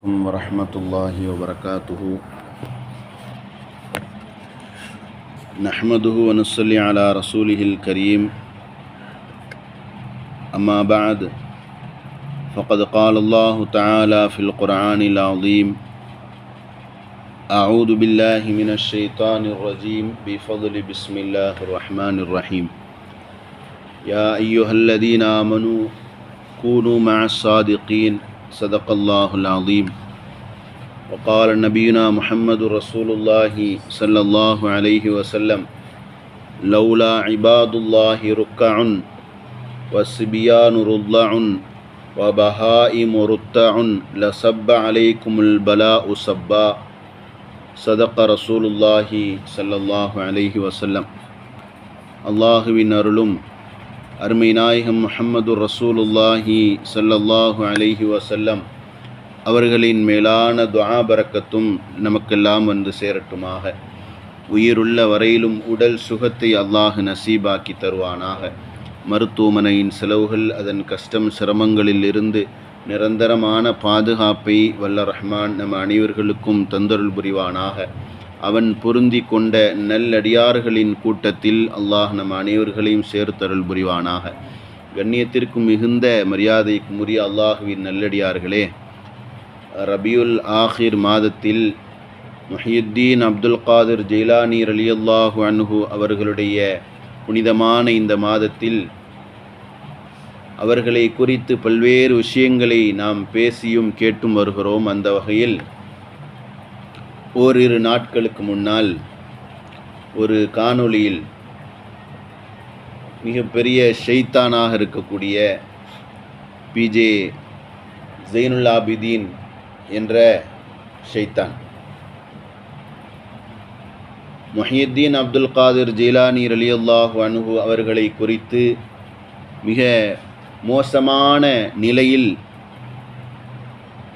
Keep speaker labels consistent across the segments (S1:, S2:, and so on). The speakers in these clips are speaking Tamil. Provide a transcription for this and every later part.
S1: ورحمة الله وبركاته. نحمده ونصلي على رسوله الكريم. أما بعد فقد قال الله تعالى في القرآن العظيم أعوذ بالله من الشيطان الرجيم بفضل بسم الله الرحمن الرحيم. يا أيها الذين آمنوا كونوا مع الصادقين. صدق الله العظيم وقال نبينا محمد رسول الله صلى الله عليه وسلم لولا عباد الله ركع والصبيان رضع وبهائم رتع لصب عليكم البلاء صبا صدق رسول الله صلى الله عليه وسلم அல்லாஹுவின் அருளும் அருமை நாயகம் முஹம்மது ரசூலுல்லாஹி சல்லல்லாஹு அலைஹி வசல்லம் அவர்களின் மேலான துவாபரக்கத்தும் நமக்கெல்லாம் வந்து சேரட்டுமாக. உயிருள்ள வரையிலும் உடல் சுகத்தை அல்லாஹ் நசீபாக்கி தருவானாக. மருத்துவமனையின் செலவுகள் அதன் கஷ்டம் சிரமங்களில் இருந்து நிரந்தரமான பாதுகாப்பை வல்ல ரஹ்மான் நம் அனைவர்களுக்கும் தந்தருள் புரிவானாக. அவன் பொருந்தி கொண்ட நல்லடியார்களின் கூட்டத்தில் அல்லாஹ் நம் அனைவர்களையும் சேர்த்தருள் புரிவானாக. கண்ணியத்திற்கு மிகுந்த மரியாதைக்கு உரிய அல்லாஹுவின் நல்லடியார்களே ரபியுல் ஆஹிர் மாதத்தில் முஹியுத்தீன் அப்துல் காதிர் ஜெயிலானி அலியல்லாஹு அன்ஹு அவர்களுடைய புனிதமான இந்த மாதத்தில் அவர்களை குறித்து பல்வேறு விஷயங்களை நாம் பேசியும் கேட்டும் வருகிறோம். அந்த வகையில் ஓரிரு நாட்களுக்கு முன்னால் ஒரு காணொளியில் மிகப்பெரிய ஷெய்தானாக இருக்கக்கூடிய பிஜே ஜெயினுல்லாபிதீன் என்ற ஷைத்தான். மொஹியுத்தீன் அப்துல் காதிர் ஜீலானி ரலியல்லாஹு அனுகு அவர்களை குறித்து மிக மோசமான நிலையில்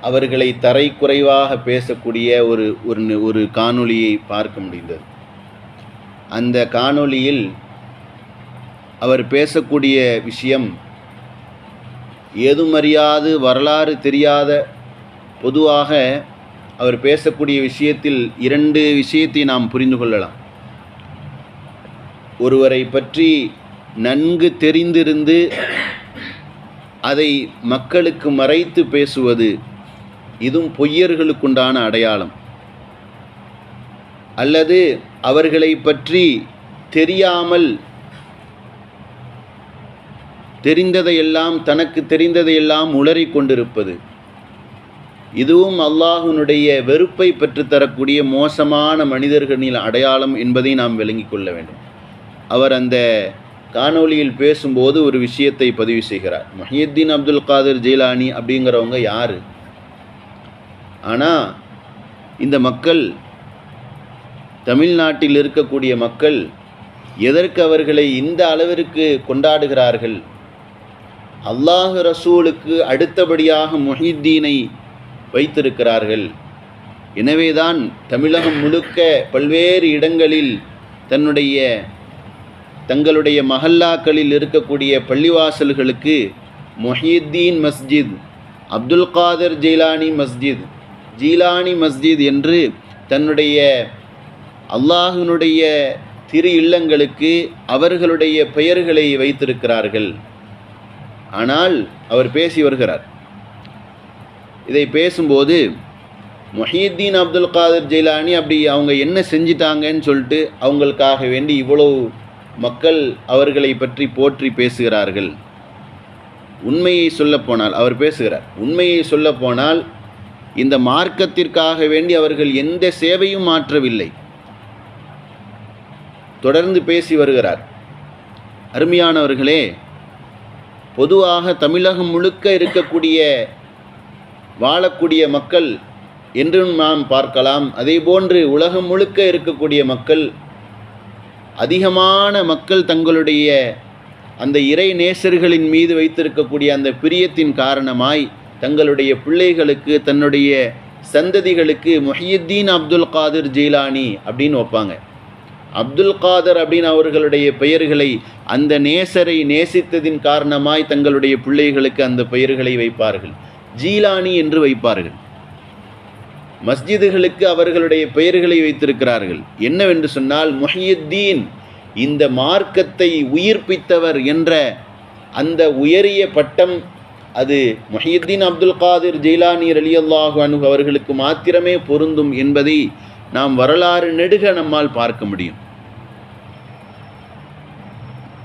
S1: அவர்களை தரைக்குறைவாக பேசக்கூடிய ஒரு ஒரு ஒரு காணொளியை பார்க்க முடிந்தது. அந்த காணொளியில் அவர் பேசக்கூடிய விஷயம் ஏதுமறியாது வரலாறு தெரியாத பொதுவாக அவர் பேசக்கூடிய விஷயத்தில் இரண்டு விஷயத்தை நாம் புரிந்து கொள்ளலாம். ஒருவரை பற்றி நன்கு தெரிந்திருந்து அதை மக்களுக்கு மறைத்து பேசுவது இதுவும் பொய்யர்களுக்குண்டான அடையாளம். அல்லது அவர்களை பற்றி தெரியாமல் தெரிந்ததையெல்லாம் தனக்கு தெரிந்ததையெல்லாம் உளறி கொண்டிருப்பது. இதுவும் அல்லாஹுனுடைய வெறுப்பை பெற்றுத்தரக்கூடிய மோசமான மனிதர்களின் அடையாளம் என்பதை நாம் விளங்கிக் கொள்ள வேண்டும். அவர் அந்த காணொளியில் பேசும்போது ஒரு விஷயத்தை பதிவு செய்கிறார். மஹியுத்தீன் அப்துல் காதிர் ஜெயிலானி அப்படிங்கிறவங்க யார்? ஆனால் இந்த மக்கள் தமிழ்நாட்டில் இருக்கக்கூடிய மக்கள் எதற்கு அவர்களை இந்த அளவிற்கு கொண்டாடுகிறார்கள்? அல்லாஹு ரசூலுக்கு அடுத்தபடியாக மொஹித்தீனை வைத்திருக்கிறார்கள். எனவேதான் தமிழகம் முழுக்க பல்வேறு இடங்களில் தன்னுடைய தங்களுடைய மஹல்லாக்களில் இருக்கக்கூடிய பள்ளிவாசல்களுக்கு மொஹியுத்தீன் மஸ்ஜித் அப்துல் காதர் ஜெய்லானி மஸ்ஜித் ஜீலானி மஸ்ஜித் என்று தன்னுடைய அல்லாஹினுடைய திரு இல்லங்களுக்கு அவர்களுடைய பெயர்களை வைத்திருக்கிறார்கள். ஆனால் அவர் பேசி வருகிறார். இதை பேசும்போது மொஹீத்தீன் அப்துல் காதர் ஜெயிலானி அப்படி அவங்க என்ன செஞ்சிட்டாங்கன்னு சொல்லிட்டு அவங்களுக்காக வேண்டி இவ்வளவு மக்கள் அவர்களை பற்றி போற்றி பேசுகிறார்கள். உண்மையை சொல்லப்போனால் அவர் பேசுகிறார். உண்மையை சொல்லப்போனால் இந்த மார்க்கத்திற்காக வேண்டி அவர்கள் எந்த சேவையும் மாற்றவில்லை. தொடர்ந்து பேசி வருகிறார். அருமையானவர்களே பொதுவாக தமிழகம் முழுக்க இருக்கக்கூடிய வாழக்கூடிய மக்கள் என்றும் நாம் பார்க்கலாம். அதேபோன்று உலகம் முழுக்க இருக்கக்கூடிய மக்கள் அதிகமான மக்கள் தங்களுடைய அந்த இறை நேசர்களின் மீது வைத்திருக்கக்கூடிய அந்த பிரியத்தின் காரணமாய் தங்களுடைய பிள்ளைகளுக்கு தன்னுடைய சந்ததிகளுக்கு மொஹியுத்தீன் அப்துல் காதிர் ஜீலானி அப்படின்னு வைப்பாங்க. அப்துல் காதர் அப்படின்னு அவர்களுடைய பெயர்களை அந்த நேசரை நேசித்ததின் காரணமாய் தங்களுடைய பிள்ளைகளுக்கு அந்த பெயர்களை வைப்பார்கள். ஜீலானி என்று வைப்பார்கள். மஸ்ஜிதுகளுக்கு அவர்களுடைய பெயர்களை வைத்திருக்கிறார்கள். என்னவென்று சொன்னால் முஹியுத்தீன் இந்த மார்க்கத்தை உயிர்ப்பித்தவர் என்ற அந்த உயரிய பட்டம் அது முஹியுத்தீன் அப்துல் காதிர் ஜெய்லானியர் அலி அல்லாஹு அனு அவர்களுக்கு மாத்திரமே பொருந்தும் என்பதை நாம் வரலாறு நெடுக நம்மால் பார்க்க முடியும்.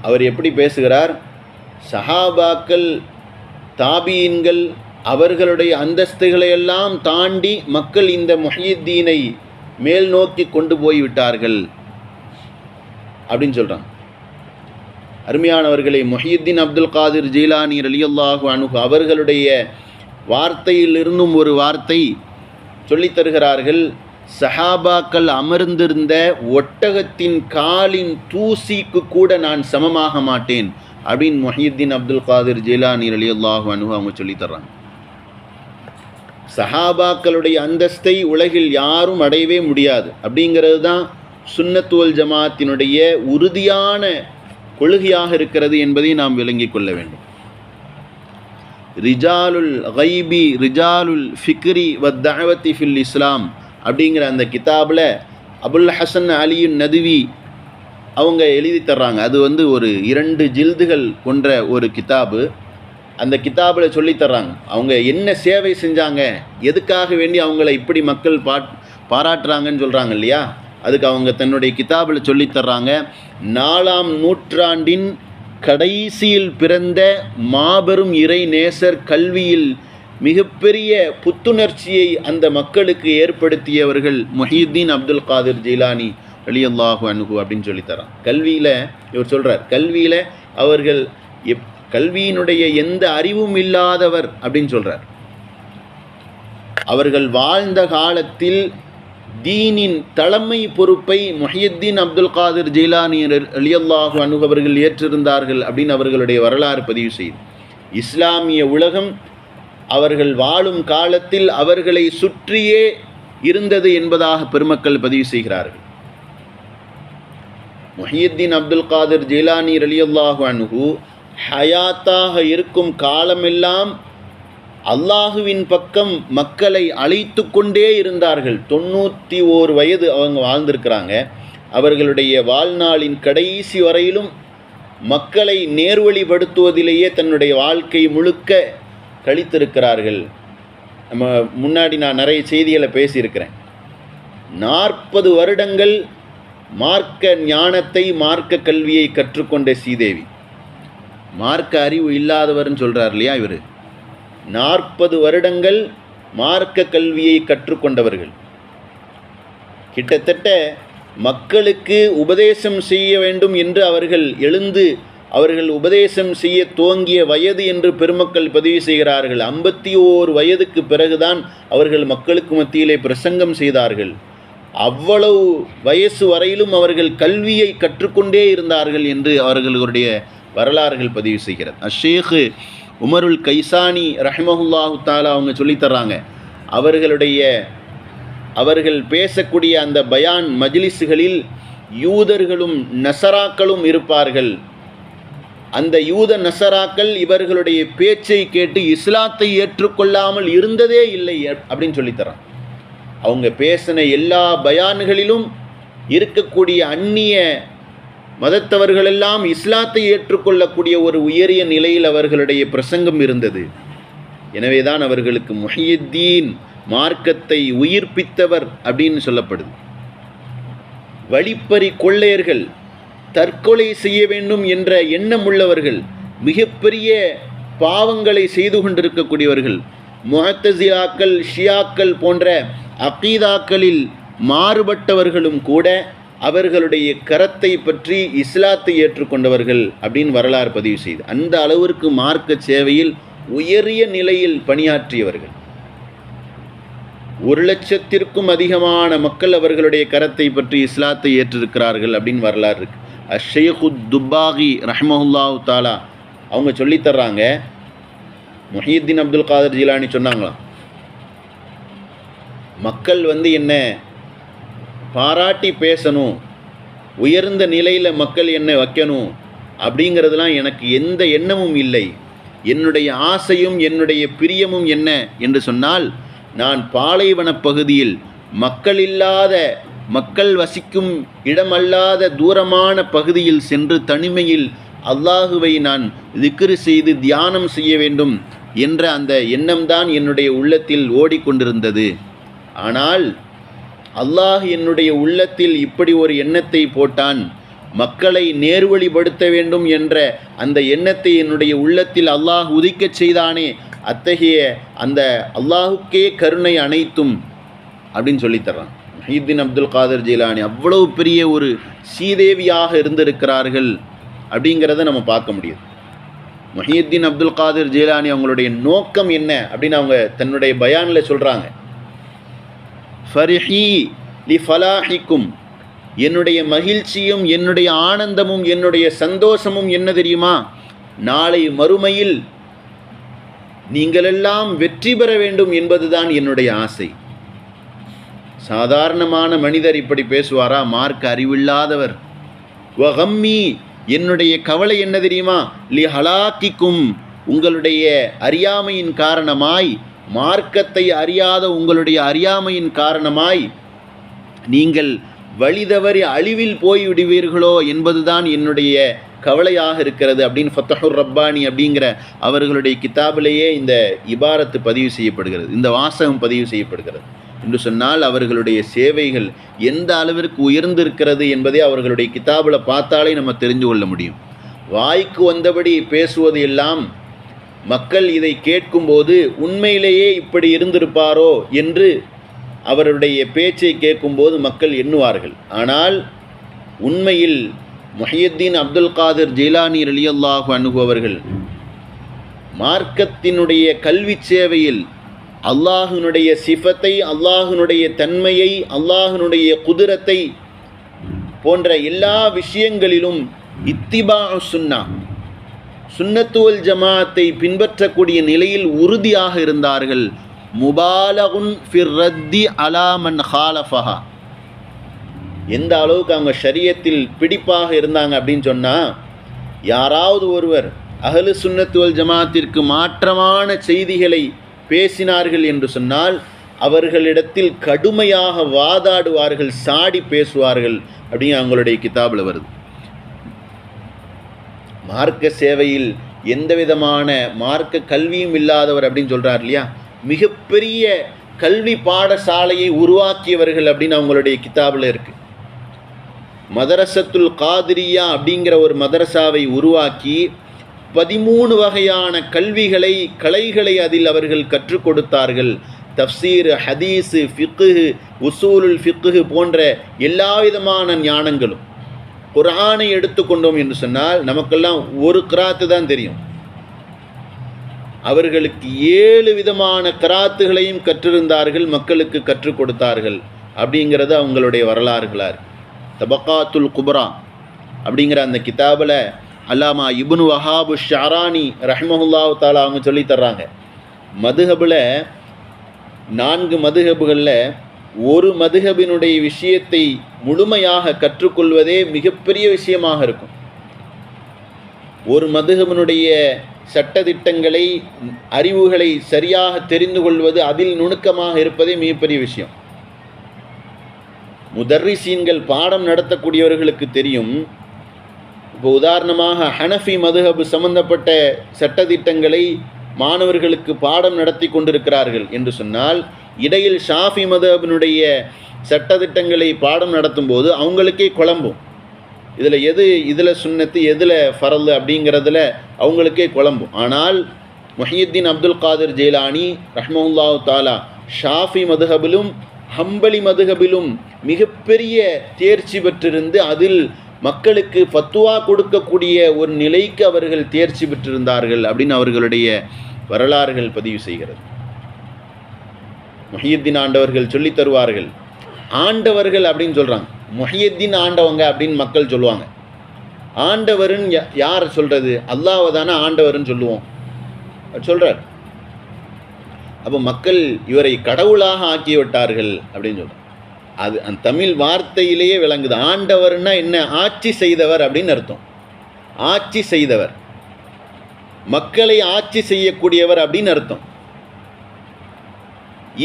S1: அவர் எப்படி பேசுகிறார்? சஹாபாக்கள் தாபீன்கள் அவர்களுடைய அந்தஸ்துகளை எல்லாம் தாண்டி மக்கள் இந்த முஹியுத்தீனை மேல் நோக்கி கொண்டு போய் விட்டார்கள் அப்படின்னு சொல்கிறாங்க அருமையானவர்களை மொஹியுத்தீன் அப்துல் காதிர் ஜீலானி அலியல்லாஹு அணுகு அவர்களுடைய வார்த்தையிலிருந்தும் ஒரு வார்த்தை சொல்லித்தருகிறார்கள் சஹாபாக்கள் அமர்ந்திருந்த ஒட்டகத்தின் காலின் தூசிக்கு கூட நான் சமமாக மாட்டேன் அப்படின்னு மொஹியுத்தீன் அப்துல் காதிர் ஜீலானி அலி அணுகு அவங்க சொல்லித் தர்றாங்க. சஹாபாக்களுடைய அந்தஸ்தை உலகில் யாரும் அடையவே முடியாது. அப்படிங்கிறது தான் சுன்னத்துவல் ஜமாத்தினுடைய உறுதியான கொள்கையாக இருக்கிறது என்பதை நாம் விளங்கிக் கொள்ள வேண்டும். ரிஜாலுல் ஹைபி ரிஜாலுல் ஃபிக்ரி வத்தவத்தி ஃபில் இஸ்லாம் அப்படிங்கிற அந்த கிதாபில் அபுல் ஹசன் அலியுன் நதுவி அவங்க எழுதி தர்றாங்க. அது வந்து ஒரு இரண்டு ஜில்துகள் கொன்ற ஒரு கிதாபு. அந்த கிதாபில் சொல்லித் தர்றாங்க. அவங்க என்ன சேவை செஞ்சாங்க? எதுக்காக வேண்டி அவங்கள இப்படி மக்கள் பாட் பாராட்டுறாங்கன்னு சொல்கிறாங்க இல்லையா? அதுக்கு அவங்க தன்னுடைய கிதாபில் சொல்லித் தர்றாங்க நாலாம் நூற்றாண்டின் கடைசியில் பிறந்த மாபெரும் இறை நேசர் கல்வியில் மிகப்பெரிய புத்துணர்ச்சியை அந்த மக்களுக்கு ஏற்படுத்தியவர்கள் முஹீத்தீன் அப்துல் காதிர் ஜெயிலானி அலியல்லாஹு அனுகு அப்படின்னு சொல்லித்தரான் கல்வியில் இவர் சொல்கிறார் கல்வியில் அவர்கள் எப் கல்வியினுடைய எந்த அறிவும் இல்லாதவர் அப்படின்னு சொல்கிறார் அவர்கள் வாழ்ந்த காலத்தில் தீனின் தலைமை பொறுப்பை முஹியத்தீன் அப்துல் காதிர் ஜெயிலானி அலியல்லாஹு அனுகு அவர்கள் ஏற்றிருந்தார்கள் அப்படின்னு அவர்களுடைய வரலாறு பதிவு செய்து. இஸ்லாமிய உலகம் அவர்கள் வாழும் காலத்தில் அவர்களை சுற்றியே இருந்தது என்பதாக பெருமக்கள் பதிவு செய்கிறார்கள். முஹியத்தீன் அப்துல் காதிர் ஜெயிலானி அலியல்லாஹு அனுகு ஹயாத்தாக இருக்கும் காலமெல்லாம் அல்லாஹுவின் பக்கம் மக்களை அழைத்து கொண்டே இருந்தார்கள். தொண்ணூற்றி ஓர் வயது அவங்க வாழ்ந்திருக்கிறாங்க. அவர்களுடைய வாழ்நாளின் கடைசி வரையிலும் மக்களை நேர்வழிப்படுத்துவதிலேயே தன்னுடைய வாழ்க்கை முழுக்க கழித்திருக்கிறார்கள். நம்ம முன்னாடி நான் நிறைய செய்திகளை பேசியிருக்கிறேன். நாற்பது வருடங்கள் மார்க்க ஞானத்தை மார்க்க கல்வியை கற்றுக்கொண்ட ஸ்ரீதேவி. மார்க்க அறிவு இல்லாதவர்னு சொல்கிறார் இல்லையா இவர்? நாற்பது வருடங்கள் மார்க்க கல்வியை கற்றுக்கொண்டவர்கள். கிட்டத்தட்ட மக்களுக்கு உபதேசம் செய்ய வேண்டும் என்று அவர்கள் எழுந்து அவர்கள் உபதேசம் செய்ய துவங்கிய வயது என்று பெருமக்கள் பதிவு செய்கிறார்கள். ஐம்பத்தி ஓர் வயதுக்கு பிறகுதான் அவர்கள் மக்களுக்கு மத்தியிலே பிரசங்கம் செய்தார்கள். அவ்வளவு வயசு வரையிலும் அவர்கள் கல்வியை கற்றுக்கொண்டே இருந்தார்கள் என்று அவர்களுடைய வரலாறுகள் பதிவு செய்கிறது. அஷேகு உமருல் கைசானி ரஹ்மஹுல்லாஹு தாலா அவங்க சொல்லித்தர்றாங்க அவர்களுடைய அவர்கள் பேசக்கூடிய அந்த பயான் மஜ்லிஸுகளில் யூதர்களும் நசராக்களும் இருப்பார்கள். அந்த யூத நசராக்கள் இவர்களுடைய பேச்சை கேட்டு இஸ்லாத்தை ஏற்றுக்கொள்ளாமல் இருந்ததே இல்லை அப்படின்னு சொல்லித்தரான் அவங்க பேசின எல்லா பயான்களிலும் இருக்கக்கூடிய அந்நிய மதத்தவர்களெல்லாம் இஸ்லாத்தை ஏற்றுக்கொள்ளக்கூடிய ஒரு உயரிய நிலையில் அவர்களுடைய பிரசங்கம் இருந்தது. எனவேதான் அவர்களுக்கு முஹியுத்தீன் மார்க்கத்தை உயிர்ப்பித்தவர் அப்படின்னு சொல்லப்படுது. வழிப்பறி கொள்ளையர்கள் தற்கொலை செய்ய வேண்டும் என்ற எண்ணம் உள்ளவர்கள் மிகப்பெரிய பாவங்களை செய்து கொண்டிருக்கக்கூடியவர்கள் முஹத்தசியாக்கள் ஷியாக்கள் போன்ற அகீதாக்களில் மாறுபட்டவர்களும் கூட அவர்களுடைய கரத்தை பற்றி இஸ்லாத்தை ஏற்றுக்கொண்டவர்கள் அப்படின்னு வரலாறு பதிவு செய்து அந்த அளவிற்கு மார்க்க சேவையில் உயரிய நிலையில் பணியாற்றியவர்கள். ஒரு லட்சத்திற்கும் அதிகமான மக்கள் அவர்களுடைய கரத்தை பற்றி இஸ்லாத்தை ஏற்றிருக்கிறார்கள் அப்படின்னு வரலாறு இருக்கு. அஷேகுத் துப்பாகி ரஹ்மஹுல்லாஹு தாலா அவங்க சொல்லித்தர்றாங்க முஹீத்தீன் அப்துல் காதர் ஜிலானி சொன்னாங்களாம் மக்கள் வந்து என்ன பாராட்டி பேசணும். உயர்ந்த நிலையில் மக்கள் என்னை வைக்கணும் அப்படிங்கிறதுலாம் எனக்கு எந்த எண்ணமும் இல்லை. என்னுடைய ஆசையும் என்னுடைய பிரியமும் என்ன என்று சொன்னால் நான் பாலைவனப் பகுதியில் மக்கள் இல்லாத மக்கள் வசிக்கும் இடமல்லாத தூரமான பகுதியில் சென்று தனிமையில் அல்லாஹுவை நான் திக்ரு செய்து தியானம் செய்ய வேண்டும் என்ற அந்த எண்ணம்தான் என்னுடைய உள்ளத்தில் ஓடிக்கொண்டிருந்தது. ஆனால் அல்லாஹ் என்னுடைய உள்ளத்தில் இப்படி ஒரு எண்ணத்தை போட்டான். மக்களை நேர்வழிப்படுத்த வேண்டும் என்ற அந்த எண்ணத்தை என்னுடைய உள்ளத்தில் அல்லாஹ் உதிக்கச் செய்தானே. அத்தகைய அந்த அல்லாஹுக்கே கருணை அனைத்தும் அப்படின்னு சொல்லித்தர்றான் மஹீத்தீன் அப்துல் காதர் ஜீலானி அவ்வளவு பெரிய ஒரு சீதேவியாக இருந்திருக்கிறார்கள் அப்படிங்கிறத நம்ம பார்க்க முடியுது. மஹீத்தீன் அப்துல் காதர் ஜீலானி அவங்களுடைய நோக்கம் என்ன அப்படின்னு அவங்க தன்னுடைய பயானில் சொல்கிறாங்க ஃபரிஹி லி ஃபலாஹிக்கும். என்னுடைய மகிழ்ச்சியும் என்னுடைய ஆனந்தமும் என்னுடைய சந்தோஷமும் என்ன தெரியுமா? நாளை மறுமையில் நீங்களெல்லாம் வெற்றி பெற வேண்டும் என்பதுதான் என்னுடைய ஆசை. சாதாரணமான மனிதர் இப்படி பேசுவாரா? மார்க் அறிவில்லாதவர். வகம்மி என்னுடைய கவலை என்ன தெரியுமா? லி ஹலாக்கிக்கும் உங்களுடைய அறியாமையின் காரணமாய் மார்க்கத்தை அறியாத உங்களுடைய அறியாமையின் காரணமாய் நீங்கள் வழிதவறி அழிவில் போய்விடுவீர்களோ என்பதுதான் என்னுடைய கவலையாக இருக்கிறது அப்படின்னு ஃபத்தஹுர் ரப்பானி அப்படிங்கிற அவர்களுடைய கிதாபிலேயே இந்த இபாரத்து பதிவு செய்யப்படுகிறது. இந்த வாசகம் பதிவு செய்யப்படுகிறது. என்று சொன்னால் அவர்களுடைய சேவைகள் எந்த அளவிற்கு உயர்ந்திருக்கிறது என்பதை அவர்களுடைய கிதாபில் பார்த்தாலே நம்ம தெரிந்து கொள்ள முடியும். வாய்க்கு வந்தபடி பேசுவது எல்லாம் மக்கள் இதை கேட்கும்போது உண்மையிலேயே இப்படி இருந்திருப்பாரோ என்று அவருடைய பேச்சை கேட்கும்போது மக்கள் எண்ணுவார்கள். ஆனால் உண்மையில் முஹியத்தீன் அப்துல் காதிர் ஜெயிலானி அலியல்லாஹு அணுகுவர்கள் மார்க்கத்தினுடைய கல்வி சேவையில் அல்லாஹினுடைய சிஃபத்தை அல்லாஹினுடைய தன்மையை அல்லாஹினுடைய குதிரத்தை போன்ற எல்லா விஷயங்களிலும் இத்திபா சுன்னா சுன்னத்துவல் ஜமாத்தை பின்பற்றக்கூடிய நிலையில் உறுதியாக இருந்தார்கள். முபாலகுன் ஃபிர் ரத்தி அலாமன் ஹாலஃபஹா. எந்த அளவுக்கு அவங்க ஷரியத்தில் பிடிப்பாக இருந்தாங்க அப்படின்னு சொன்னால் யாராவது ஒருவர் அகலு சுன்னத்துவல் ஜமாத்திற்கு மாற்றமான செய்திகளை பேசினார்கள் என்று சொன்னால் அவர்களிடத்தில் கடுமையாக வாதாடுவார்கள் சாடி பேசுவார்கள் அப்படின்னு அவங்களுடைய கிதாபில் வருது. மார்க்க சேவையில் எந்த விதமான மார்க்க கல்வியும் இல்லாதவர் அப்படின்னு சொல்கிறார் இல்லையா? மிகப்பெரிய கல்வி பாடசாலையை உருவாக்கியவர்கள் அப்படின்னு அவங்களுடைய கிதாபில் இருக்குது மதரசத்துல் காதிரியா அப்படிங்கிற ஒரு மதரசாவை உருவாக்கி பதிமூணு வகையான கல்விகளை கலைகளை அதில் அவர்கள் கற்றுக் கொடுத்தார்கள். தப்சீர் ஹதீஸு ஃபிக்கு உசூலுல் ஃபிக்கு போன்ற எல்லா விதமான ஞானங்களும். குரானை எடுத்துக்கொண்டோம் என்று சொன்னால் நமக்கெல்லாம் ஒரு கிராத்து தான் தெரியும். அவர்களுக்கு ஏழு விதமான கிராத்துகளையும் கற்றிருந்தார்கள் மக்களுக்கு கற்றுக் கொடுத்தார்கள் அப்படிங்கிறது அவங்களுடைய வரலாறுகளாக இருக்கு தபக்காத்துல் குபரா அப்படிங்கிற அந்த கிதாபில் அல்லாமா இபுனு வஹாபு ஷாரானி ரஹ்மஹுல்லாஹு தாலா அவங்க சொல்லித்தர்றாங்க மதுஹபில் நான்கு மதுஹபுகளில் ஒரு மதுகபினுடைய விஷயத்தை முழுமையாக கற்றுக்கொள்வதே மிகப்பெரிய விஷயமாக இருக்கும். ஒரு மதுகபினுடைய சட்டத்திட்டங்களை அறிவுகளை சரியாக தெரிந்து கொள்வது அதில் நுணுக்கமாக இருப்பதே மிகப்பெரிய விஷயம். முதர்ரிசீன்கள் பாடம் நடத்தக்கூடியவர்களுக்கு தெரியும். இப்போ உதாரணமாக ஹனஃபி மதுஹபு சம்பந்தப்பட்ட சட்டத்திட்டங்களை மாணவர்களுக்கு பாடம் நடத்தி கொண்டிருக்கிறார்கள் என்று சொன்னால் இடையில் ஷாஃபி மதுஹபினுடைய சட்டத்திட்டங்களை பாடம் நடத்தும் போது அவங்களுக்கே குழம்பும். இதில் எது இதில் சுண்ணத்து எதில் ஃபரல் அப்படிங்கிறதுல அவங்களுக்கே குழம்பும். ஆனால் முஹியுத்தீன் அப்துல் காதிர் ஜெயிலானி ரஹ்மவுல்லாஹு தாலா ஷாஃபி மதுஹபிலும் ஹம்பலி மதுஹபிலும் மிகப்பெரிய தேர்ச்சி பெற்றிருந்து அதில் மக்களுக்கு ஃபத்துவா கொடுக்கக்கூடிய ஒரு நிலைக்கு அவர்கள் தேர்ச்சி பெற்றிருந்தார்கள் அப்படின்னு அவர்களுடைய வரலாறுகள் பதிவு செய்கிறது. முஹியுத்தீன் ஆண்டவர்கள் சொல்லி தருவார்கள். ஆண்டவர்கள் அப்படின்னு சொல்கிறாங்க முஹியுத்தீன் ஆண்டவங்க அப்படின்னு மக்கள் சொல்லுவாங்க. ஆண்டவருன்னு யார் சொல்கிறது அல்லாஹ்வை தானே ஆண்டவர்னு சொல்லுவோம். சொல்கிறார் அப்போ மக்கள் இவரை கடவுளாக ஆக்கி விட்டார்கள் அப்படின்னு சொல்கிறார் அது அந்த தமிழ் வார்த்தையிலேயே விளங்குது. ஆண்டவர்னா என்ன? ஆட்சி செய்தவர் அப்படின்னு அர்த்தம். ஆட்சி செய்தவர். மக்களை ஆட்சி செய்யக்கூடியவர் அப்படின்னு அர்த்தம்.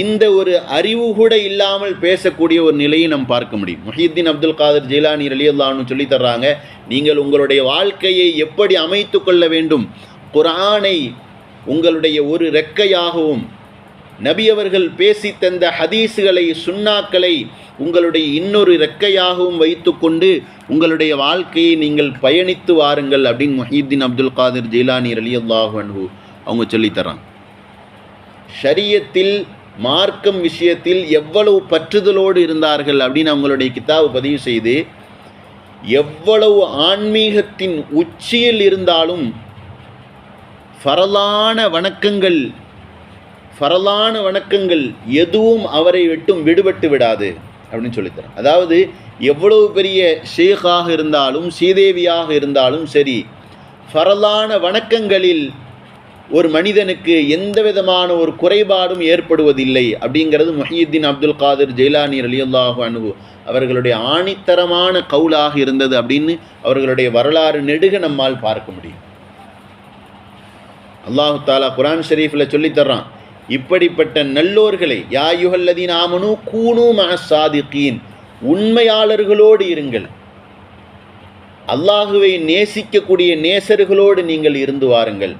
S1: இந்த ஒரு அறிவு கூட இல்லாமல் பேசக்கூடிய ஒரு நிலையை நாம் பார்க்க முடியும். முஹித்தீன் அப்துல் காதர் ஜெயிலானி ரலியல்லான்னு சொல்லி தர்றாங்க நீங்கள் உங்களுடைய வாழ்க்கையை எப்படி அமைத்து கொள்ள வேண்டும்? குரானை உங்களுடைய ஒரு ரெக்கையாகவும் நபியவர்கள் பேசி தந்த ஹதீஸுகளை சுண்ணாக்களை உங்களுடைய இன்னொரு ரெக்கையாகவும் வைத்துக்கொண்டு உங்களுடைய வாழ்க்கையை நீங்கள் பயணித்து வாருங்கள் அப்படின்னு முஹீத்தீன் அப்துல் காதிர் ஜெயிலானி ரலியல்லாஹு அன்ஹு அவங்க சொல்லித்தராங்க ஷரியத்தில் மார்க்கம் விஷயத்தில் எவ்வளவு பற்றுதலோடு இருந்தார்கள் அப்படின்னு அவங்களுடைய கிதாபு பதிவு செய்து எவ்வளவு ஆன்மீகத்தின் உச்சியில் இருந்தாலும் ஃபரலான வணக்கங்கள் ஃபரலான வணக்கங்கள் எதுவும் அவரை விட்டும் விடுபட்டு விடாது அப்படின்னு சொல்லித்தரேன். அதாவது எவ்வளவு பெரிய ஷேகாக இருந்தாலும் ஸ்ரீதேவியாக இருந்தாலும் சரி ஃபரலான வணக்கங்களில் ஒரு மனிதனுக்கு எந்த விதமான ஒரு குறைபாடும் ஏற்படுவதில்லை அப்படிங்கிறது மொஹியுத்தீன் அப்துல் காதிர் ஜெயிலானி அலியுல்லாஹு அனுபு அவர்களுடைய ஆணித்தரமான கவுலாக இருந்தது அப்படின்னு அவர்களுடைய வரலாறு நெடுக நம்மால் பார்க்க முடியும். அல்லாஹு தாலா குரான் ஷெரீஃபில் சொல்லித்தர்றான் இப்படிப்பட்ட நல்லோர்களை யாயுகல்லதீன் ஆமனு கூணு மசாதிகீன் உண்மையாளர்களோடு இருங்கள். அல்லாஹுவை நேசிக்கக்கூடிய நேசர்களோடு நீங்கள் இருந்து வாருங்கள்.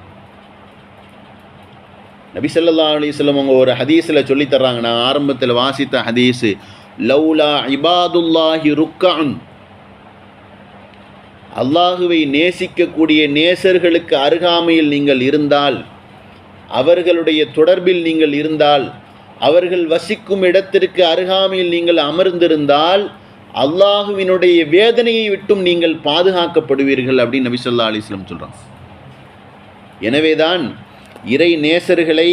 S1: நபி சொல்லா அலிஸ்லம் அவங்க ஒரு ஹதீஸில் சொல்லித்தர்றாங்க நான் ஆரம்பத்தில் வாசித்த ஹதீஸு லௌலா இபாதுல்லாஹி ருக்கான் அல்லாஹுவை நேசிக்கக்கூடிய நேசர்களுக்கு அருகாமையில் நீங்கள் இருந்தால் அவர்களுடைய தொடர்பில் நீங்கள் இருந்தால் அவர்கள் வசிக்கும் இடத்திற்கு அருகாமையில் நீங்கள் அமர்ந்திருந்தால் அல்லாஹுவினுடைய வேதனையை விட்டும் நீங்கள் பாதுகாக்கப்படுவீர்கள் அப்படின்னு நபிசல்லா அலிஸ்லம் சொல்கிறான் எனவேதான் இறை நேசர்களை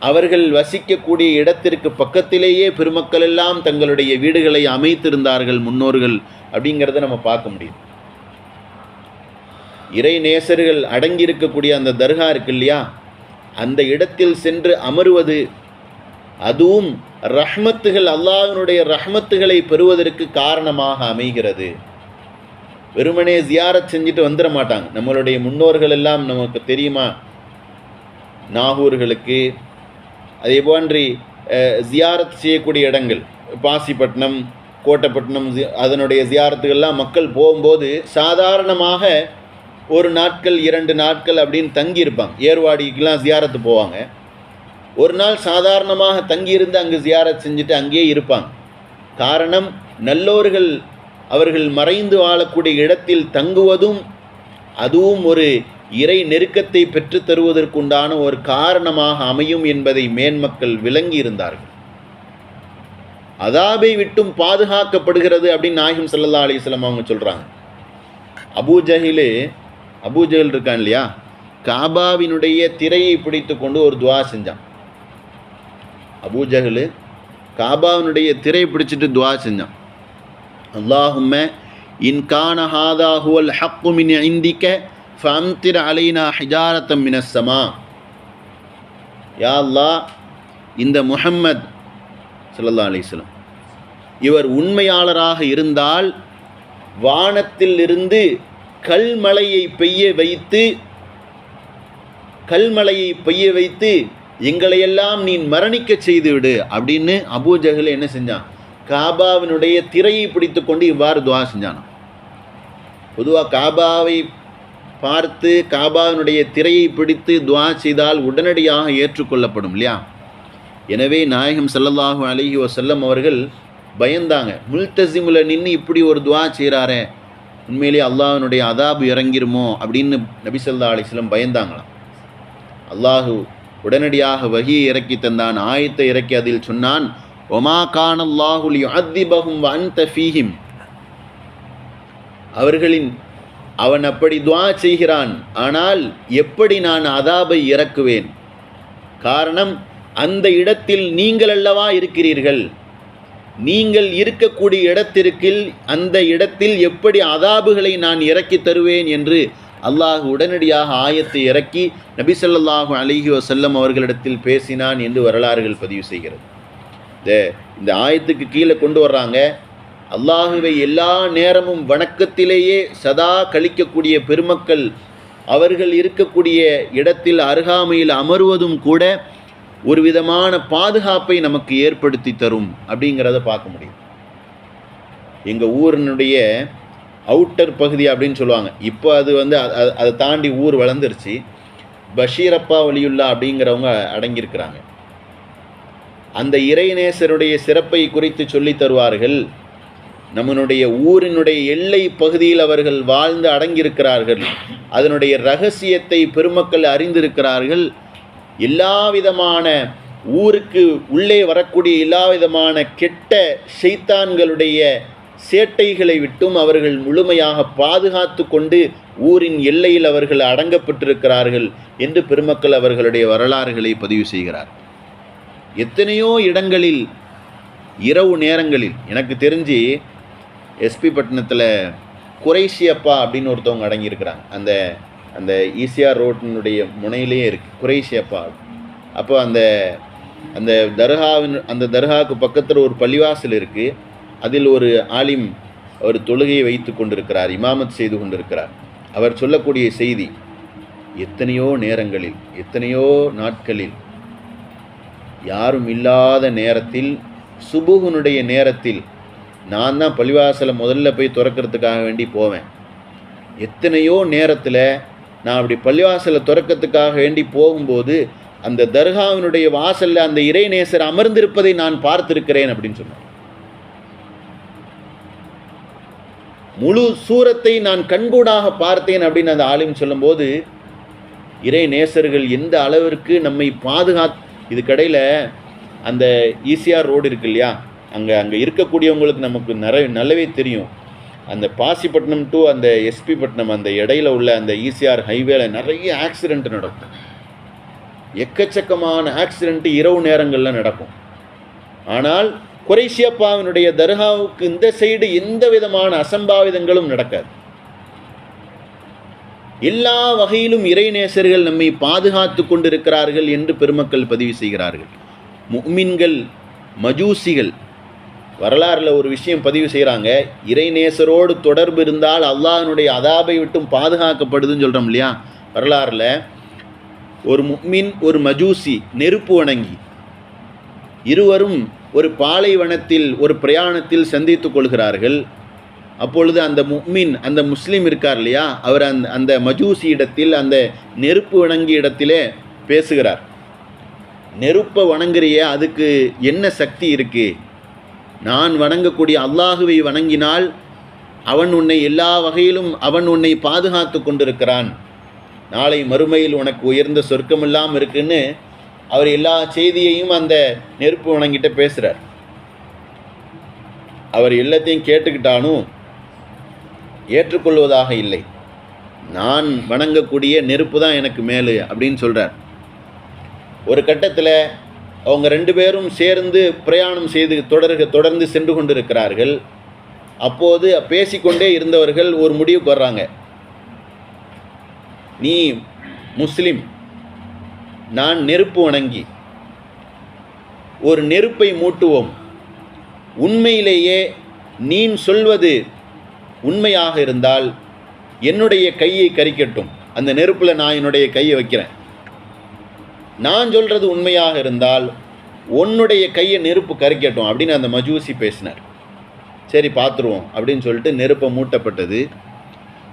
S1: அவர்கள் வசிக்கக்கூடிய இடத்திற்கு பக்கத்திலேயே பெருமக்கள் எல்லாம் தங்களுடைய வீடுகளை அமைத்திருந்தார்கள் முன்னோர்கள் அப்படிங்கிறத நம்ம பார்க்க முடியும். இறை நேசர்கள் அடங்கியிருக்கக்கூடிய அந்த தர்கா இருக்கு இல்லையா? அந்த இடத்தில் சென்று அமருவது அதுவும் ரஹ்மத்துகள் அல்லாஹினுடைய ரஹ்மத்துகளை பெறுவதற்கு காரணமாக அமைகிறது. வெறுமனே ஜியாரத் செஞ்சுட்டு வந்துட மாட்டாங்க. நம்மளுடைய முன்னோர்கள் எல்லாம் நமக்கு தெரியுமா? நாகூர்களுக்கு. அதே போன்றி ஜியாரத் செய்யக்கூடிய இடங்கள் பாசிப்பட்டினம் கோட்டைப்பட்டினம் அதனுடைய ஜியாரத்துகள்லாம் மக்கள் போகும்போது சாதாரணமாக ஒரு நாட்கள் இரண்டு நாட்கள் அப்படின்னு தங்கியிருப்பாங்க. ஏர்வாடிக்கெலாம் ஜியாரத்து போவாங்க. ஒரு நாள் சாதாரணமாக தங்கியிருந்து அங்கே ஜியாரத் செஞ்சுட்டு அங்கேயே இருப்பாங்க. காரணம் நல்லோர்கள் அவர்கள் மறைந்து வாழக்கூடிய இடத்தில் தங்குவதும் அதுவும் ஒரு இறை நெருக்கத்தை பெற்றுத் தருவதற்குண்டான ஒரு காரணமாக அமையும் என்பதை மேன்மக்கள் விளங்கி இருந்தார்கள் அதாபை விட்டும் பாதுகாக்கப்படுகிறது அப்படின்னு நாயகம் சல்லா அலிஸ்லாம் அவங்க சொல்கிறாங்க அபூஜஹிலே அபூஜஹில் இருக்கான் இல்லையா? காபாவினுடைய திரையை பிடித்து கொண்டு ஒரு துவா செஞ்சான். அபூஜஹில் காபாவினுடைய திரை பிடிச்சிட்டு துவா செஞ்சான். அல்லாஹும்ம இன் கான ஹாதா ஹுவல் இந்திக்க ஃபம்திர் அலைனா ஹிஜாரத்தம் மினஸ்ஸமா யா அல்லாஹ் இந்த முஹம்மத் சல்லா அலிஸ்லாம் இவர் உண்மையாளராக இருந்தால் வானத்தில் இருந்து கல்மலையை பெய்ய வைத்து கல்மலையை பெய்ய வைத்து எங்களையெல்லாம் நீ மரணிக்க செய்துவிடு அப்படின்னு அபூ அபூஜஹல் என்ன செஞ்சான்? காபாவினுடைய திரையை பிடித்து கொண்டு இவ்வாறு துவா செஞ்சான் பொதுவாக காபாவை பார்த்து காபாவினுடைய திரையை பிடித்து துவா செய்தால் உடனடியாக ஏற்றுக்கொள்ளப்படும் இல்லையா? எனவே நாயகம் சல்லல்லாஹு அலஹி வசல்லம் அவர்கள் பயந்தாங்க. முல்தசிமுல நின்று இப்படி ஒரு துவா செய்கிறாரே உண்மையிலே அல்லாஹினுடைய அதாபு இறங்கிருமோ அப்படின்னு நபிசல்லா அலிஸ்லம் பயந்தாங்களாம். அல்லாஹு உடனடியாக வகியை இறக்கி தந்தான் ஆயத்தை இறக்கி அதில் சொன்னான் ஒமா கான் அல்லாஹுலி யுஅத்திபஹும் வஅன்த ஃபீஹிம். அவர்களின் அவன் அப்படி துவா செய்கிறான். ஆனால் எப்படி நான் அதாபை இறக்குவேன்? காரணம் அந்த இடத்தில் நீங்கள் அல்லவா இருக்கிறீர்கள்? நீங்கள் இருக்கக்கூடிய இடத்திற்கில் அந்த இடத்தில் எப்படி அதாபுகளை நான் இறக்கி தருவேன் என்று அல்லாஹ் உடனடியாக ஆயத்தை இறக்கி நபிசல்லாஹு அலிஹி வசல்லம் அவர்களிடத்தில் பேசினான் என்று வரலாறுகள் பதிவு செய்கிறது. இந்த இந்த ஆயத்துக்கு கீழே கொண்டு வர்றாங்க. அல்லாஹுவை எல்லா நேரமும் வணக்கத்திலேயே சதா கழிக்கக்கூடிய பெருமக்கள் அவர்கள் இருக்கக்கூடிய இடத்தில் அருகாமையில் அமருவதும் கூட ஒரு விதமான பாதுகாப்பை நமக்கு ஏற்படுத்தி தரும் அப்படிங்கிறத பார்க்க முடியும். எங்கள் ஊரினுடைய அவுட்டர் பகுதி அப்படின்னு சொல்லுவாங்க. இப்போ அது வந்து அதை தாண்டி ஊர் வளர்ந்துருச்சு. பஷீரப்பா வலியுல்லா அப்படிங்கிறவங்க அடங்கியிருக்கிறாங்க. அந்த இறைநேசருடைய சிறப்பை குறித்து சொல்லித் தருவார்கள். நம்மளுடைய ஊரினுடைய எல்லை பகுதியில் அவர்கள் வாழ்ந்து அடங்கியிருக்கிறார்கள். அதனுடைய ரகசியத்தை பெருமக்கள் அறிந்திருக்கிறார்கள். எல்லா விதமான ஊருக்கு உள்ளே வரக்கூடிய எல்லா விதமான கெட்ட செய்தான்களுடைய சேட்டைகளை விட்டும் அவர்கள் முழுமையாக பாதுகாத்து கொண்டு ஊரின் எல்லையில் அவர்கள் அடங்கப்பட்டிருக்கிறார்கள் என்று பெருமக்கள் அவர்களுடைய வரலாறுகளை பதிவு செய்கிறார். எத்தனையோ இடங்களில் இரவு நேரங்களில் எனக்கு தெரிஞ்சு எஸ்பி பட்டினத்தில் குறைஷியப்பா அப்படின்னு ஒருத்தவங்க அடங்கியிருக்கிறாங்க. அந்த அந்த ஈசிஆர் ரோட்டினுடைய முனையிலேயே இருக்குது குறைஷியப்பா. அப்போ அந்த அந்த தர்காவின் அந்த தர்காவுக்கு பக்கத்தில் ஒரு பள்ளிவாசல் இருக்குது அதில் ஒரு ஆலிம் ஒரு தொழுகையை வைத்து கொண்டிருக்கிறார் இமாமத் செய்து கொண்டிருக்கிறார். அவர் சொல்லக்கூடிய செய்தி எத்தனையோ நேரங்களில் எத்தனையோ நாட்களில் யாரும் இல்லாத நேரத்தில் சுபுகுனுடைய நேரத்தில் நான் தான் பள்ளிவாசலை முதல்ல போய் துறக்கிறதுக்காக வேண்டி போவேன். எத்தனையோ நேரத்தில் நான் அப்படி பள்ளிவாசலை துறக்கிறதுக்காக வேண்டி போகும்போது அந்த தர்காவினுடைய வாசலில் அந்த இறைநேசர் அமர்ந்திருப்பதை நான் பார்த்திருக்கிறேன் அப்படின்னு சொன்னார். முழு சூரத்தை நான் கண்கூடாக பார்த்தேன் அப்படின்னு அந்த ஆலிம் சொல்லும்போது இறை நேசர்கள் எந்த அளவிற்கு நம்மை பாதுகாத் இது கடையில் அந்த ஈசிஆர் ரோடு இருக்கு இல்லையா? அங்கே அங்கே இருக்கக்கூடியவங்களுக்கு நமக்கு நிறைய நல்லாவே தெரியும். அந்த பாசிப்பட்டினம் டு அந்த எஸ்பி பட்டினம் அந்த இடையில உள்ள அந்த ஈசிஆர் ஹைவேல நிறைய ஆக்சிடெண்ட் நடக்கும். எக்கச்சக்கமான ஆக்சிடெண்ட்டு இரவு நேரங்களில் நடக்கும். ஆனால் குறைசியப்பாவினுடைய தர்காவுக்கு இந்த சைடு எந்த விதமான அசம்பாவிதங்களும் நடக்காது. எல்லா வகையிலும் இறைநேசர்கள் நம்மை பாதுகாத்து கொண்டிருக்கிறார்கள் என்று பெருமக்கள் பதிவு செய்கிறார்கள். முக்மின்கள் மஜூசிகள் வரலாறில் ஒரு விஷயம் பதிவு செய்கிறாங்க இறைநேசரோடு தொடர்பு இருந்தால் அல்லாஹனுடைய அதாபை விட்டும் பாதுகாக்கப்படுதுன்னு சொல்கிறோம் இல்லையா? வரலாறில் ஒரு முக்மின் ஒரு மஜூசி நெருப்பு வணங்கி இருவரும் ஒரு பாலைவனத்தில் ஒரு பிரயாணத்தில் சந்தித்து கொள்கிறார்கள். அப்பொழுது அந்த முக்மின் அந்த முஸ்லீம் இருக்கார் இல்லையா? அவர் அந்த அந்த மஜூசி இடத்தில் அந்த நெருப்பு வணங்கிய இடத்திலே பேசுகிறார். நெருப்பை வணங்குறிய அதுக்கு என்ன சக்தி இருக்குது நான் வணங்கக்கூடிய அல்லாஹுவை வணங்கினால் அவன் உன்னை எல்லா வகையிலும் அவன் உன்னை பாதுகாத்து கொண்டிருக்கிறான். நாளை மறுமையில் உனக்கு உயர்ந்த சொர்க்கமெல்லாம் இருக்குன்னு அவர் எல்லா செய்தியையும் அந்த நெருப்பு வணங்கிட்ட பேசுகிறார் அவர் எல்லாத்தையும் கேட்டுக்கிட்டாலும் ஏற்றுக்கொள்வதாக இல்லை. நான் வணங்கக்கூடிய நெருப்பு தான் எனக்கு மேலு அப்படின்னு சொல்கிறார் ஒரு கட்டத்தில் அவங்க ரெண்டு பேரும் சேர்ந்து பிரயாணம் செய்து தொடர்க தொடர்ந்து சென்று கொண்டிருக்கிறார்கள். அப்போது பேசிக்கொண்டே இருந்தவர்கள் ஒரு முடிவுக்கு வர்றாங்க. நீ முஸ்லிம் நான் நெருப்பு வணங்கி ஒரு நெருப்பை மூட்டுவோம். உண்மையிலேயே நீ சொல்வது உண்மையாக இருந்தால் என்னுடைய கையை கரிக்கட்டும் அந்த நெருப்பில் நான் என்னுடைய கையை வைக்கிறேன். நான் சொல்கிறது உண்மையாக இருந்தால் உன்னுடைய கையை நெருப்பு கறிக்கட்டும் அப்படின்னு அந்த மஜூசி பேசினார். சரி பார்த்துருவோம் அப்படின்னு சொல்லிட்டு நெருப்பை மூட்டப்பட்டது.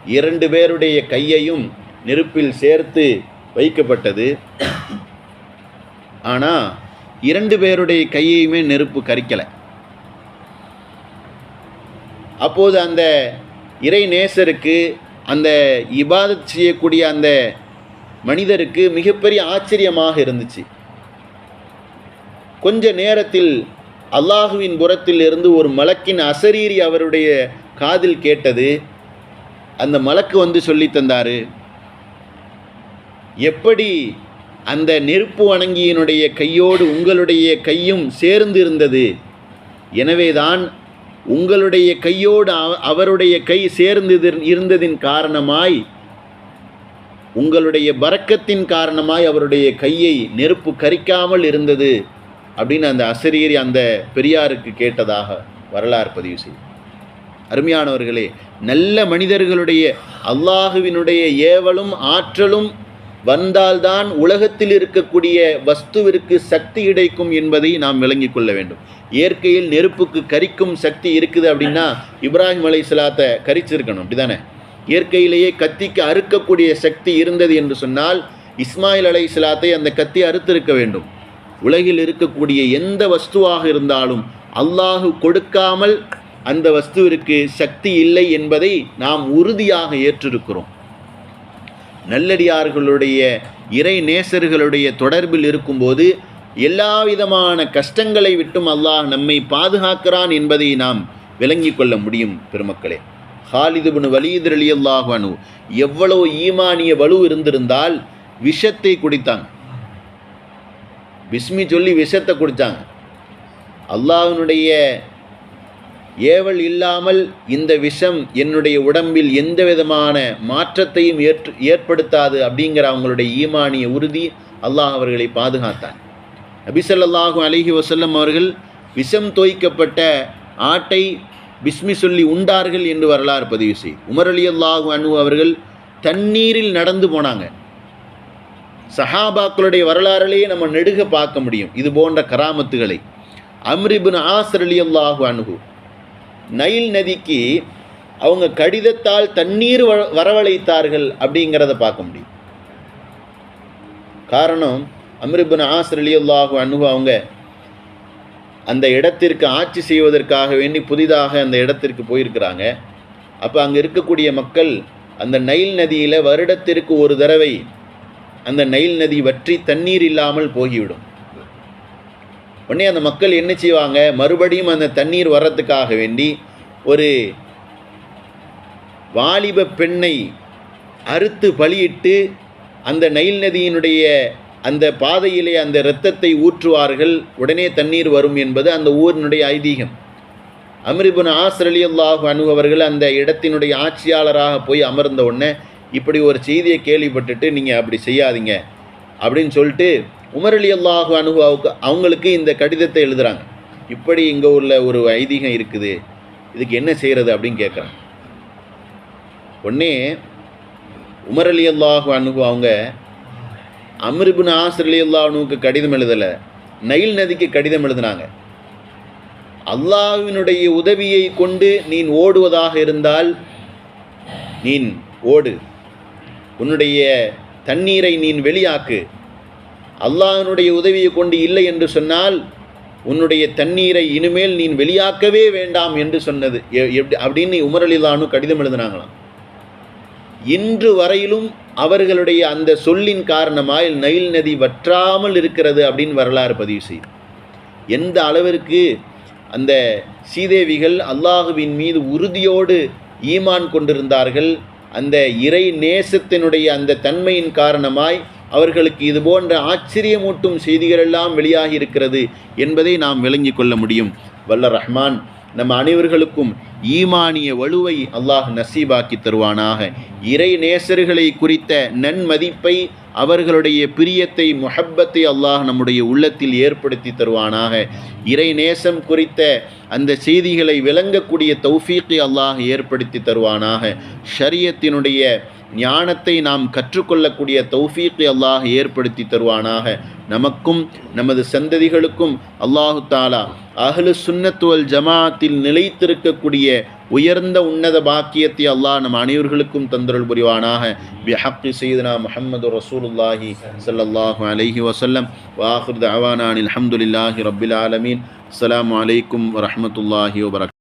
S1: இரண்டு பேருடைய கையையும் நெருப்பில் சேர்த்து வைக்கப்பட்டது. ஆனால் இரண்டு பேருடைய கையையுமே நெருப்பு கரிக்கலை. அப்போது அந்த இறை நேசருக்கு அந்த இபாதத் செய்யக்கூடிய அந்த மனிதருக்கு மிகப்பெரிய ஆச்சரியமாக இருந்துச்சு. கொஞ்ச நேரத்தில் அல்லாஹுவின் புறத்தில் இருந்து ஒரு மலக்கின் அசரீரி அவருடைய காதில் கேட்டது. அந்த மலக்கு வந்து சொல்லி தந்தார் எப்படி அந்த நெருப்பு வணங்கியினுடைய கையோடு உங்களுடைய கையும் சேர்ந்து இருந்தது? எனவேதான் உங்களுடைய கையோடு அவ- அவருடைய கை சேர்ந்து இருந்ததின் காரணமாய் உங்களுடைய பறக்கத்தின் காரணமாய் அவருடைய கையை நெருப்பு கரிக்காமல் இருந்தது அப்படின்னு அந்த அசரீரி அந்த பெரியாருக்கு கேட்டதாக வரலாறு பதிவு செய்யும். அருமையானவர்களே நல்ல மனிதர்களுடைய அல்லாஹுவினுடைய ஏவலும் ஆற்றலும் வந்தால்தான் உலகத்தில் இருக்கக்கூடிய வஸ்துவிற்கு சக்தி கிடைக்கும் என்பதை நாம் விளங்கி கொள்ள வேண்டும். இயற்கையில் நெருப்புக்கு கரிக்கும் சக்தி இருக்குது அப்படின்னா இப்ராஹிம் அலை சலாத்தை கரிச்சிருக்கணும். அப்படிதானே இயற்கையிலேயே கத்திக்கு அறுக்கக்கூடிய சக்தி இருந்தது என்று சொன்னால் இஸ்மாயில் அலை இஸ்லாத்தை அந்த கத்தி அறுத்திருக்க வேண்டும். உலகில் இருக்கக்கூடிய எந்த வஸ்துவாக இருந்தாலும் அல்லாஹு கொடுக்காமல் அந்த வஸ்துவிற்கு சக்தி இல்லை என்பதை நாம் உறுதியாக ஏற்றிருக்கிறோம். நல்லடியார்களுடைய இறை நேசர்களுடைய தொடர்பில் இருக்கும்போது எல்லா விதமான கஷ்டங்களை விட்டும் அல்லாஹ் நம்மை பாதுகாக்கிறான் என்பதை நாம் விளங்கிக் கொள்ள முடியும் பெருமக்களே. ஹாலிதுபுனு வலீதர் அலி எவ்வளவு ஈமானிய வலு இருந்திருந்தால் விஷத்தை குடித்தாங்க பிஸ்மி சொல்லி விஷத்தை குடித்தாங்க அல்லாஹ்வினுடைய ஏவல் இல்லாமல் இந்த விஷம் என்னுடைய உடம்பில் எந்த விதமான மாற்றத்தையும் ஏற்று ஏற்படுத்தாது அப்படிங்கிற அவங்களுடைய ஈமானிய உறுதி அல்லாஹ் அவர்களை பாதுகாத்தான் நபிசல்லாஹு அலிஹி வசல்லம் அவர்கள் விஷம் தோய்க்கப்பட்ட ஆட்டை பிஸ்மி சொல்லி உண்டார்கள் என்று வரலாறு பதிவு செய். உமர் அலி அல்லாஹு அனு அவர்கள் தண்ணீரில் நடந்து போனாங்க. சஹாபாக்களுடைய வரலாறுலேயே நம்ம நெடுக பார்க்க முடியும். இது போன்ற கராமத்துகளை. அம்ரிபின் ஆசர் அலி அல்லாஹு அனுகு நைல் நதிக்கு அவங்க கடிதத்தால் தண்ணீர் வ- வரவழைத்தார்கள் அப்படிங்கிறத பார்க்க முடியும். காரணம் அம்ரிபின் ஆசர் அலி அல்லாஹு அனுகு அவங்க அந்த இடத்திற்கு ஆட்சி செய்வதற்காக வேண்டி புதிதாக அந்த இடத்திற்கு போயிருக்கிறாங்க. அப்போ அங்கே இருக்கக்கூடிய மக்கள் அந்த நைல் நதியில் வருடத்திற்கு ஒரு தடவை அந்த நைல் நதி வற்றி தண்ணீர் இல்லாமல் போகிவிடும் உடனே அந்த மக்கள் என்ன செய்வாங்க? மறுபடியும் அந்த தண்ணீர் வர்றதுக்காக வேண்டி ஒரு வாலிப பெண்ணை அறுத்து பலியிட்டு அந்த நைல் நதியினுடைய அந்த பாதையிலே அந்த இரத்தத்தை ஊற்றுவார்கள் உடனே தண்ணீர் வரும் என்பது அந்த ஊரினுடைய ஐதீகம். அம்ரிபுன் ஆசர் அலி அல்லாஹு அனு அவர்கள் அந்த இடத்தினுடைய ஆட்சியாளராக போய் அமர்ந்த உடனே இப்படி ஒரு செய்தியை கேள்விப்பட்டுட்டு நீங்கள் அப்படி செய்யாதீங்க. அப்படின்னு சொல்லிட்டு உமர் அலி அல்லாஹு அனுபவாவுக்கு அவங்களுக்கு இந்த கடிதத்தை எழுதுறாங்க. இப்படி இங்கே உள்ள ஒரு ஐதீகம் இருக்குது இதுக்கு என்ன செய்கிறது அப்படின்னு கேட்குறாங்க உடனே உமர் அலி அல்லாஹு அனுபு அவங்க அமிர்பின் ஆசர் அலி அல்லாஹனுக்கு கடிதம் எழுதலை. நைல் நதிக்கு கடிதம் எழுதினாங்க. அல்லாஹ்வினுடைய உதவியை கொண்டு நீ ஓடுவதாக இருந்தால் நீ ஓடு. உன்னுடைய தண்ணீரை நீ வெளியாக்கு. அல்லாஹினுடைய உதவியை கொண்டு இல்லை என்று சொன்னால் உன்னுடைய தண்ணீரை இனிமேல் நீ வெளியாக்கவே வேண்டாம் என்று சொன்னது. எ- எப்படி அப்படின்னு உமரலிலானு கடிதம் எழுதினாங்களாம். இன்று வரையிலும் அவர்களுடைய அந்த சொல்லின் காரணமாய் நைல் நதி வற்றாமல் இருக்கிறது அப்படின்னு வரலாறு பதிவு செய்யும். எந்த அளவிற்கு அந்த சீதேவிகள் அல்லாஹுவின் மீது உறுதியோடு ஈமான் கொண்டிருந்தார்கள் அந்த இறை நேசத்தினுடைய அந்த தன்மையின் காரணமாய் அவர்களுக்கு இது போன்ற ஆச்சரியமூட்டும் செய்திகளெல்லாம் வெளியாகி இருக்கிறது என்பதை நாம் விளங்கிக் கொள்ள முடியும். வல்ல ரஹ்மான் நம் அனைவர்களுக்கும் ஈமானிய வலுவை அல்லாஹ் நசீபாக்கி தருவானாக. இறை நேசர்களை குறித்த நன்மதிப்பை அவர்களுடைய பிரியத்தை முஹப்பத்தை அல்லாஹ் நம்முடைய உள்ளத்தில் ஏற்படுத்தி தருவானாக. இறை நேசம் குறித்த அந்த செய்திகளை விளங்கக்கூடிய தௌஃபீக்கை அல்லாஹ் ஏற்படுத்தி தருவானாக. ஷரியத்தினுடைய ஞானத்தை நாம் கற்றுக்கொள்ளக்கூடிய தௌஃபீக்கை அல்லாஹ் ஏற்படுத்தி தருவானாக. நமக்கும் நமது சந்ததிகளுக்கும் அல்லாஹு தாலா அஹ்லு சுன்னத்துவல் ஜமாத்தில் நிலைத்திருக்கக்கூடிய உயர்ந்த உன்னத பாக்கியத்தை அல்லாஹ் நம் அனைவர்களுக்கும் தந்தருள் புரிவானாக. பிஹக்கி செய்தனா முஹம்மது ரசூலுல்லாஹி சல்லாஹு அலஹி வசல்லம் வாஹிர் தஅவானா அனில் ஹம்துலில்லாஹி ஆலமீன். அஸ்ஸலாமு அலைக்கும் வரமத்துல்லாஹி வபரக்